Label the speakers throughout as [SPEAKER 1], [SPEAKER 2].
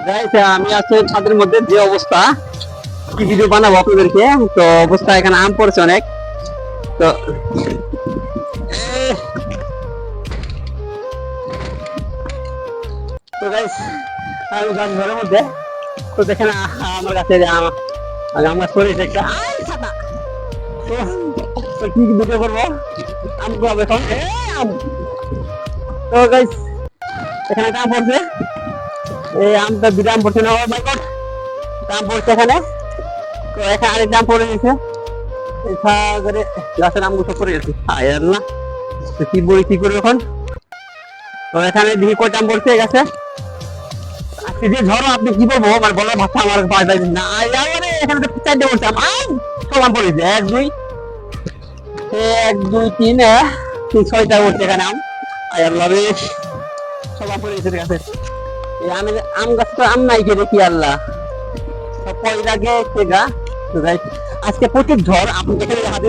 [SPEAKER 1] আমি আজকে ছাদের মধ্যে যে অবস্থা। কি ভিডিও বানাবো আপনাদেরকে? তো অবস্থা এখানে আম পড়ছে অনেক। তো তো গাইস আমি গাছ ঘরের মধ্যে। তো দেখেন আমার কাছে যে আম আম গাছ একটা। তো কি ভিডিও করব? আম খাব এখন। তো গাইস এখানে একটা আম পড়ছে। এই আমটা বিরাম পড়ছে না গড দাম পড়ছে এখানে। তো এখানে আরেক দাম পড়ে গেছে। সাগরে গাছের আমগুলো পড়ে গেছে। আয়ার না কি বলি, কি করব এখন? তো এখানে দেখি কয় দাম পড়ছে আজকে যে আপনি কি বলব, আমার বলার ভাষা আমার যায় না। আয়ার এখানে তো চারটে পড়ছে আম আম পড়েছে এক, দুই এক, দুই, তিন ছয়টা পড়ছে এখানে আম। আয়ার লাভে সব আম পড়ে গেছে গাছে আমের আম গাছ আম নাই কি আল্লাহ। পয়লা গেছে গা আজকে প্রচুর ঝড়, আপনি দেখেন হাতে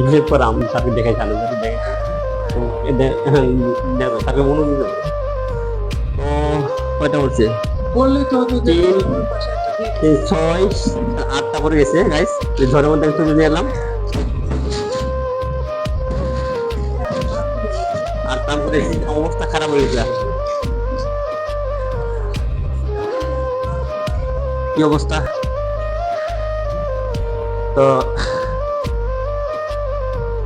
[SPEAKER 1] ইংলিশ পর আম তাকে দেখে জানো তাকে দেখে। তাকে মনে দিল তো কয়টা হচ্ছে
[SPEAKER 2] বললি তো
[SPEAKER 1] তিন তিন, ছয় আটটা পরে গেছে গাইস ঝড়ের মধ্যে এলাম। আর তারপরে অবস্থা খারাপ হয়ে গেছে। কি অবস্থা? তো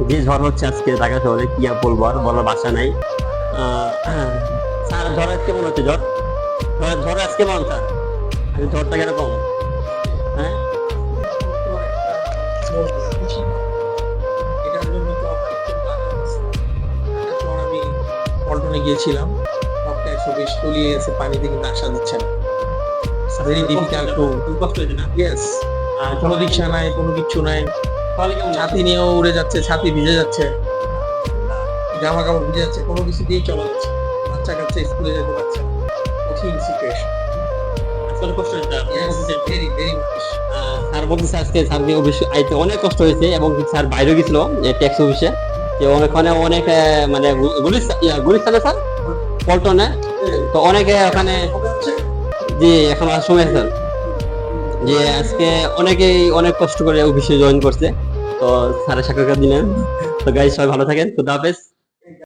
[SPEAKER 1] যে ঝড় হচ্ছে আজকে ঢাকা শহরে কি আর বলব আর বলার ভাষা নাই। আহ, স্যার ঝড় আজকে কেমন হচ্ছে? ঝড়? ঝড় ঝড় আজকে কেমন স্যার? আজকে ঝড়টা কীরকম? হ্যাঁ?
[SPEAKER 2] এটার জন্য তো আছে। এখন আমি পল্টনে গিয়েছিলাম। সবটা একশো বিশ তলিয়ে গেছে পানি থেকে আসা দিচ্ছে না। ভেরি ডিফিকাল্ট টু
[SPEAKER 1] কষ্ট হয়েছে না
[SPEAKER 2] ইয়েস কোনো রিক্সা নাই কোনো কিচ্ছু নাই। ছাতি নিয়েও উড়ে যাচ্ছে ছাতি ভিজে যাচ্ছে। জামা কাপড় ভিজে যাচ্ছে কোনো কিছু দিয়েই চলা যাচ্ছে বাচ্চা কাচ্চা স্কুলে যেতে পারছে কঠিন সিচুয়েশন
[SPEAKER 1] আসলে কষ্ট
[SPEAKER 2] ভেরি ভেরি
[SPEAKER 1] স্যার বলতেছে আজকে স্যারকে অফিসে আইতে অনেক কষ্ট হয়েছে এবং স্যার বাইরে গেছিল ট্যাক্স অফিসে। তো ওখানে অনেক মানে গুলিস্তান স্যার? পল্টনে। তো অনেকে ওখানে জি এখন আর সময় স্যার। যে আজকে অনেকেই অনেক কষ্ট করে অফিসে জয়েন করছে। তো স্যারের সাক্ষাৎকার দিলেন। তো গাইজ সবাই ভালো থাকেন। খুদা হাফেজ।